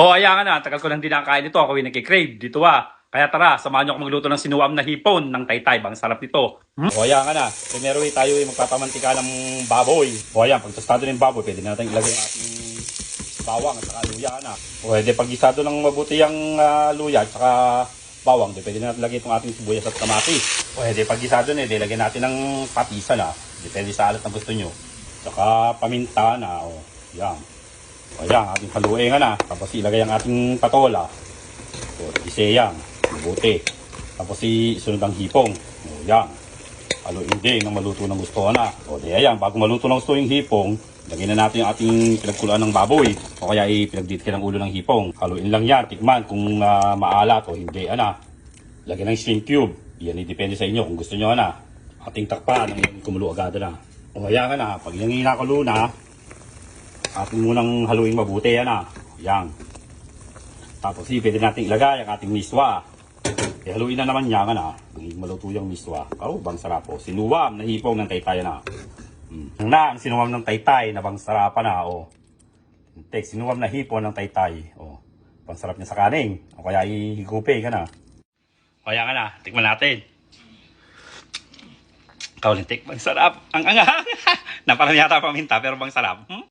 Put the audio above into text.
Oh, ayan na. Tagal ko lang din nakakain ito. Ako yung nagkikrave. Dito ah. Kaya tara, samahan niyo ako magluto ng sinuam na hipon ng taytay. Bang sarap nito. Hmm? O ayan nga na. Primero eh, tayo ay magpapamantika ng baboy. O ayan, pag ng baboy, pwede na natin ilagay ang ating bawang at saka luya na. O edi pag gisado ng mabuti ang ah, luya at saka bawang, di pwede na natin lagay itong ating sibuyas at kamatis. O edi pag gisado na, edi lagyan natin ng patisa na. Depende sa alat na gusto nyo. Saka paminta na. O, yan. O yan, ating haluin na. Tapos ilagay ang ating patola. O, iseyang. Mabuti. Tapos isunod ang hipong. O, yan. Haluin din ng maluto ng gusto na. O, di ayan. Bago maluto ng gusto yung hipong, lagyan na natin yung ating pinagkuluan ng baboy. O kaya ipinagdidikit ng ulo ng hipong. Haluin lang yan. Tikman kung ah, maalat o hindi. Ana. Lagyan ng shrimp cube. Yan, depende sa inyo kung gusto nyo na. Ating takpan kumulo agad na. O kaya nga na, pag yung inakulo na, ating munang haluing mabuti yan ah. Yan. Tapos eh, pwede natin ilagay ang ating miswa. Eh, haluin na naman nga na. Ang maluto yung miswa. Oh, bang sarap po. Sinuwam na hipong ng taytay na. Hmm. Na, ang sinuwam ng taytay na bang sarapan na. Oh. Tek, sinuwam na hipon ng taytay. Oh. Bang sarap niya sa kaning. O kaya ihigupi ka na. Kaya ka na, tikman natin. Kaulintik, bang sarap. Ang anghang. Naparang yata paminta, pero bang sarap. Hmm?